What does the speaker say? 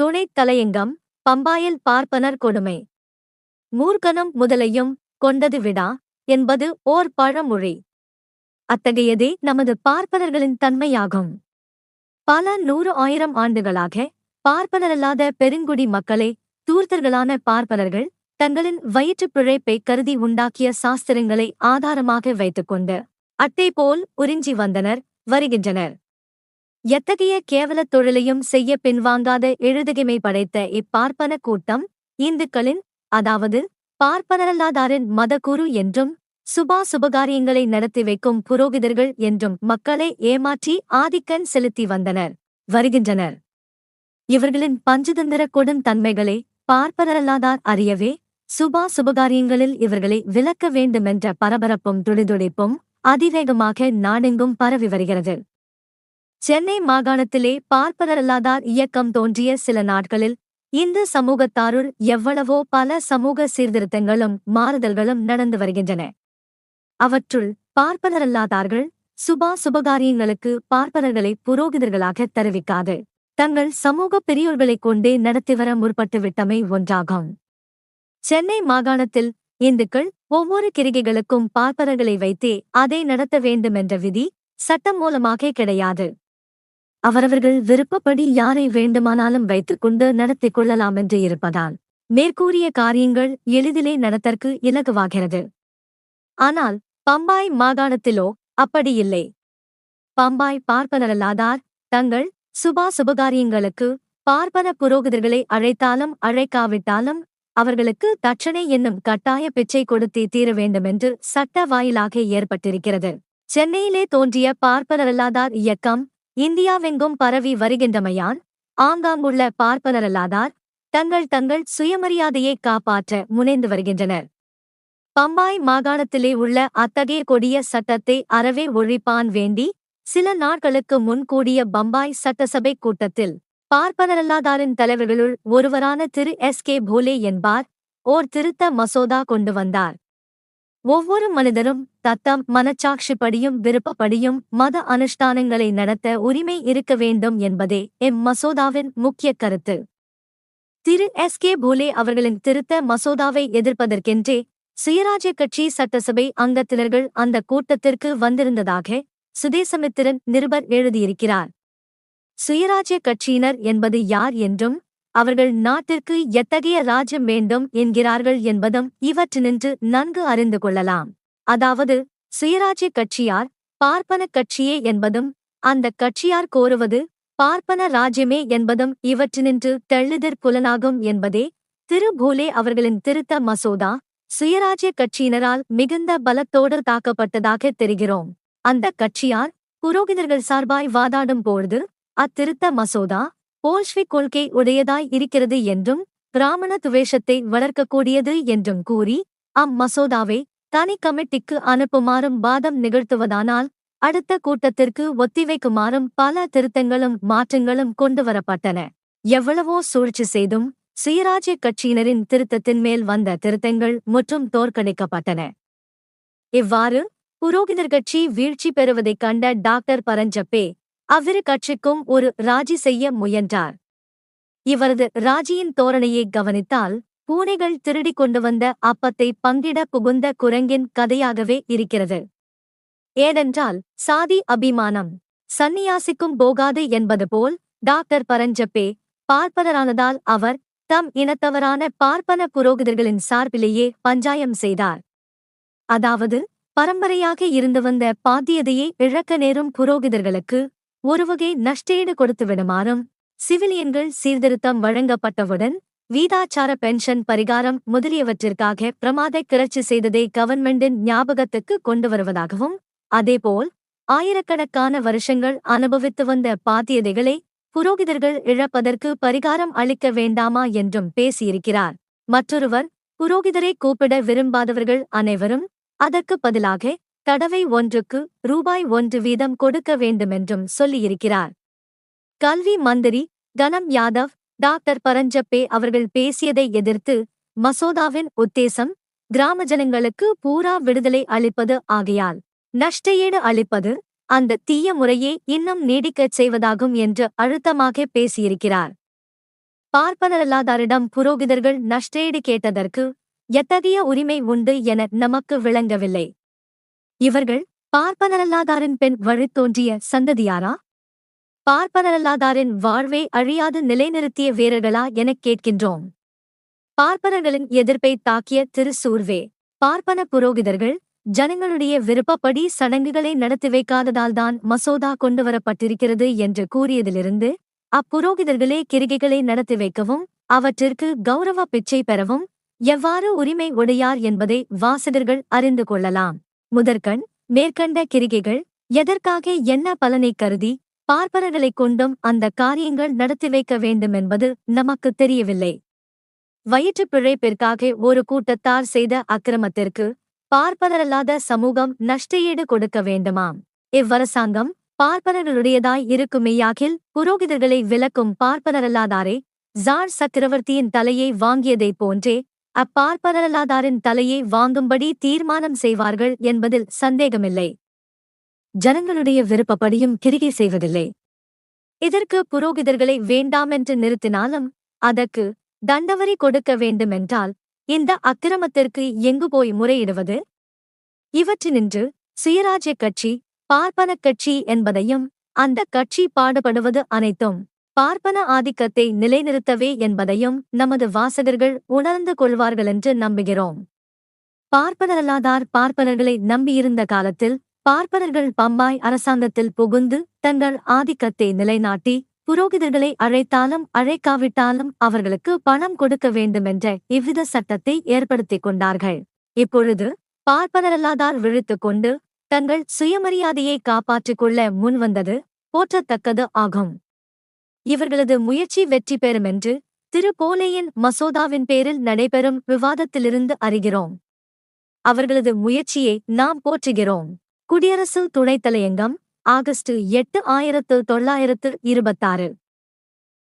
துணைத் தலையங்கம் பம்பாயில் பார்ப்பனர் கொடுமை. மூர்க்கனும் முதலையும் கொண்டது விடா என்பது ஓர் பழமொழி. அத்தகையதே நமது பார்ப்பனர்களின் தன்மையாகும். பல நூறு ஆயிரம் ஆண்டுகளாக பார்ப்பனரல்லாத பெருங்குடி மக்களே தூர்த்தர்களான பார்ப்பனர்கள் தங்களின் வயிற்றுப் பிழைப்பை கருதி உண்டாக்கிய சாஸ்திரங்களை ஆதாரமாக வைத்துக்கொண்டு அட்டை போல் உறிஞ்சி வந்தனர் வருகின்றனர். எத்தகைய கேவலத் தொழிலையும் செய்ய பின்வாங்காத எழுதுகைமை படைத்த இப்பார்ப்பன கூட்டம் இந்துக்களின் அதாவது பார்ப்பனரல்லாதாரின் மதகுரு என்றும் சுபா சுபகாரியங்களை நடத்தி வைக்கும் புரோகிதர்கள் என்றும் மக்களை ஏமாற்றி ஆதிக்கன் செலுத்தி வந்தனர் வருகின்றனர். இவர்களின் பஞ்சதந்திர கொடும் தன்மைகளை பார்ப்பனரல்லாதார் அறியவே சுபா சுபகாரியங்களில் இவர்களை விலக்க வேண்டுமென்ற பரபரப்பும் துடிதுடிப்பும் அதிவேகமாக நாடெங்கும் பரவி வருகிறது. சென்னை மாகாணத்திலே பார்ப்பதரல்லாதார் இயக்கம் தோன்றிய சில நாட்களில் இந்து சமூகத்தாருள் எவ்வளவோ பல சமூக சீர்திருத்தங்களும் மாறுதல்களும் நடந்து வருகின்றன. அவற்றுள் பார்ப்பனரல்லாதார்கள் சுபா சுபகாரியங்களுக்கு பார்ப்பனர்களை புரோகிதர்களாக தெரிவிக்காது. தங்கள் சமூக பெரியோர்களைக் கொண்டே நடத்திவர முற்பட்டுவிட்டமை ஒன்றாகும். சென்னை மாகாணத்தில் இந்துக்கள் ஒவ்வொரு கிரிகைகளுக்கும் பார்ப்பனர்களை வைத்தே அதை நடத்த வேண்டுமென்ற விதி சட்டம் மூலமாக கிடையாது. அவரவர்கள் விருப்பப்படி யாரை வேண்டுமானாலும் வைத்துக் கொண்டு நடத்திக் கொள்ளலாமென்று இருப்பதால் மேற்கூறிய காரியங்கள் எளிதிலே நடத்தற்கு இலகுவாகிறது. ஆனால் பம்பாய் மாகாணத்திலோ அப்படியில்லை பம்பாய் பார்ப்பனரல்லாதார் தங்கள் சுபா சுபகாரியங்களுக்கு பார்ப்பன புரோகிதர்களை அழைத்தாலும் அழைக்காவிட்டாலும் அவர்களுக்கு தட்சணை என்னும் கட்டாய பிச்சை கொடுத்தே தீர வேண்டுமென்று சட்ட வாயிலாக ஏற்பட்டிருக்கிறது. சென்னையிலே தோன்றிய பார்ப்பனரல்லாதார் இயக்கம் இந்தியாவெங்கும் பரவி வருகின்றமையால் ஆங்காங்குள்ள பார்ப்பனரல்லாதார் தங்கள் தங்கள் சுயமரியாதையை காப்பாற்ற முனைந்து வருகின்றனர். பம்பாய் மாகாணத்திலே உள்ள அத்தகைய கொடிய சட்டத்தை அறவே ஒழிப்பான் வேண்டி சில நாட்களுக்கு முன் கூடிய பம்பாய் சட்டசபை கூட்டத்தில் பார்ப்பனரல்லாதாரின் தலைவர்களுள் ஒருவரான திரு எஸ் கே போலே என்பார் ஓர் திருத்த மசோதா கொண்டு வந்தார். ஒவ்வொரு மனிதரும் தத்தம் மனச்சாட்சிப்படியும் விருப்பப்படியும் மத அனுஷ்டானங்களை நடத்த உரிமை இருக்க வேண்டும் என்பதே எம் மசோதாவின் முக்கிய கருத்து. திரு எஸ் கே போலே அவர்களின் திருத்த மசோதாவை எதிர்ப்பதற்கென்றே சுயராஜ்ய கட்சி சட்டசபை அங்கத்தினர்கள் அந்த கூட்டத்திற்கு வந்திருந்ததாக சுதேசமித்திரன் நிருபர் எழுதியிருக்கிறார். சுயராஜ்ய கட்சியினர் என்பது யார் என்றும் அவர்கள் நாட்டிற்கு எத்தகைய ராஜ்யம் வேண்டும் என்கிறார்கள் என்பதும் இவற்றினின்று நன்கு அறிந்து கொள்ளலாம். அதாவது சுயராஜ்ய கட்சியார் பார்ப்பன கட்சியே என்பதும் அந்த கட்சியார் கோருவது பார்ப்பன ராஜ்யமே என்பதும் இவற்றினின்று தெள்ளுதிர் புலனாகும் என்பதே திரு பூலே அவர்களின் திருத்த மசோதா. சுயராஜ்ய கட்சியினரால் மிகுந்த பலத்தோடு தாக்கப்பட்டதாக தெரிகிறோம். அந்த கட்சியார் புரோகிதர்கள் சார்பாய் வாதாடும் பொழுது அத்திருத்த மசோதா போல்ஷ்விக் கொள்கை உடையதாய் இருக்கிறது என்றும் பிராமண துவேஷத்தை வளர்க்கக்கூடியது என்றும் கூறி அம்மசோதாவை தனி கமிட்டிக்கு அனுப்புமாறும் வாதம் நிகழ்த்துவதானால் அடுத்த கூட்டத்திற்கு ஒத்திவைக்குமாறும் பல திருத்தங்களும் மாற்றங்களும் கொண்டுவரப்பட்டன. எவ்வளவோ சூழ்ச்சி செய்தும் சுயராஜ்ய கட்சியினரின் திருத்தத்தின் மேல் வந்த திருத்தங்கள் முற்றும் தோற்கடிக்கப்பட்டன. இவ்வாறு புரோகிதர் கட்சி வீழ்ச்சி பெறுவதைக் கண்ட டாக்டர் பரஞ்சப்பே அவ்விரு கட்சிக்கும் ஒரு ராஜி செய்ய முயன்றார். இவரது ராஜியின் தோரணையை கவனித்தால் பூனைகள் திருடிக் கொண்டு வந்த அப்பத்தை பங்கிட புகுந்த குரங்கின் கதையாகவே இருக்கிறது. ஏனென்றால் சாதி அபிமானம் சந்நியாசிக்கும் போகாது என்பது போல் டாக்டர் பரஞ்சப்பே பார்ப்பனரானதால் அவர் தம் இனத்தவரான பார்ப்பன புரோகிதர்களின் சார்பிலேயே பஞ்சாயம் செய்தார். அதாவது பரம்பரையாக இருந்து வந்த பாத்தியதையை இழக்க நேரும் புரோகிதர்களுக்கு ஒருவகை நஷ்டஈடு கொடுத்து விடுமாறும் சிவிலியன்கள் சீர்திருத்தம் வழங்கப்பட்டவுடன் வீதாச்சார பென்ஷன் பரிகாரம் முதலியவற்றிற்காக பிரமாத கிளர்ச்சி செய்ததை கவர்மெண்டின் ஞாபகத்துக்கு கொண்டு வருவதாகவும் அதேபோல் ஆயிரக்கணக்கான வருஷங்கள் அனுபவித்து வந்த பாத்தியதைகளை புரோகிதர்கள் இழப்பதற்கு பரிகாரம் அளிக்க வேண்டாமா என்றும் பேசியிருக்கிறார். மற்றொருவர் புரோகிதரை கூப்பிட விரும்பாதவர்கள் அனைவரும் அதற்கு பதிலாக தடவை ஒன்றுக்கு ரூபாய் ஒன்று வீதம் கொடுக்க வேண்டுமென்றும் சொல்லியிருக்கிறார். கல்வி மந்திரி கனம் யாதவ் டாக்டர் பரஞ்சப்பே அவர்கள் பேசியதை எதிர்த்து மசோதாவின் உத்தேசம் கிராம ஜனங்களுக்கு பூரா விடுதலை அளிப்பது ஆகையால் நஷ்டஈடு அளிப்பது அந்த தீய முறையே இன்னும் நீடிக்கச் செய்வதாகும் என்று அழுத்தமாக பேசியிருக்கிறார். பார்ப்பனரல்லாதாரிடம் புரோகிதர்கள் நஷ்டஈடு கேட்டதற்கு எத்தகைய உரிமை உண்டு என நமக்கு விளங்கவில்லை. இவர்கள் பார்ப்பனரல்லாதாரின் பெண் வழித்தோன்றிய சந்ததியாரா? பார்ப்பனரல்லாதாரின் வாழ்வை அழியாது நிலைநிறுத்திய வீரர்களா எனக் கேட்கின்றோம். பார்ப்பனர்களின் எதிர்ப்பை தாக்கிய திரு சூர்வே பார்ப்பன புரோகிதர்கள் ஜனங்களுடைய விருப்பப்படி சடங்குகளை நடத்தி வைக்காததால்தான் மசோதா கொண்டுவரப்பட்டிருக்கிறது என்று கூறியதிலிருந்து அப்புரோகிதர்களே கிரிகைகளை நடத்தி வைக்கவும் அவற்றிற்கு கௌரவ பிச்சை பெறவும் எவ்வாறு உரிமை உடையார் என்பதை வாசகர்கள் அறிந்து கொள்ளலாம். முதற்கண் மேற்கண்ட கிரிகைகள் எதற்காக என்ன பலனை கருதி பார்ப்பனர்களைக் கொண்டும் அந்த காரியங்கள் நடத்தி வைக்க வேண்டுமென்பது நமக்கு தெரியவில்லை. வயிற்றுப் பிழைப்பிற்காக ஒரு கூட்டத்தார் செய்த அக்கிரமத்திற்கு பார்ப்பனரல்லாத சமூகம் நஷ்டஈடு கொடுக்க வேண்டுமாம். இவ்வரசாங்கம் பார்ப்பனர்களுடையதாய் இருக்குமேயாகில் புரோகிதர்களை விலக்கும் பார்ப்பனரல்லாதாரே ஜார் சக்கரவர்த்தியின் தலையை வாங்கியதைப் போன்றே அப்பார்ப்பரலாதாரின் தலையை வாங்கும்படி தீர்மானம் செய்வார்கள் என்பதில் சந்தேகமில்லை. ஜனங்களுடைய விருப்பப்படியும் கிரிகை செய்வதில்லை. இதற்கு புரோகிதர்களை வேண்டாமென்று நிறுத்தினாலும் அதற்கு தண்டவரி கொடுக்க வேண்டுமென்றால் இந்த அக்கிரமத்திற்கு எங்கு போய் முறையிடுவது? இவற்றினின்று சுயராஜ்யக் கட்சி பார்ப்பனக் கட்சி என்பதையும் அந்த கட்சி பாடுபடுவது அனைத்தும். பார்ப்பன ஆதிக்கத்தை நிலைநிறுத்தவே என்பதையும் நமது வாசகர்கள் உணர்ந்து கொள்வார்களென்று நம்புகிறோம். பார்ப்பனரல்லாதார் பார்ப்பனர்களை நம்பியிருந்த காலத்தில் பார்ப்பனர்கள் பம்பாய் அரசாங்கத்தில் புகுந்து தங்கள் ஆதிக்கத்தை நிலைநாட்டி புரோகிதர்களை அழைத்தாலும் அழைக்காவிட்டாலும் அவர்களுக்கு பணம் கொடுக்க வேண்டுமென்ற இவ்வித சட்டத்தை ஏற்படுத்திக் கொண்டார்கள். இப்பொழுது பார்ப்பனரல்லாதார் விழுத்துக் கொண்டு தங்கள் சுயமரியாதையை காப்பாற்றிக் கொள்ள முன்வந்தது போற்றத்தக்கது ஆகும். இவர்களது முயற்சி வெற்றி பெறுமென்று திரு போலேயின் மசோதாவின் பேரில் நடைபெறும் விவாதத்திலிருந்து அறிகிறோம். அவர்களது முயற்சியை நாம் போற்றுகிறோம். குடியரசு துணைத் தலையங்கம் ஆகஸ்ட் எட்டு ஆயிரத்து தொள்ளாயிரத்து இருபத்தாறு.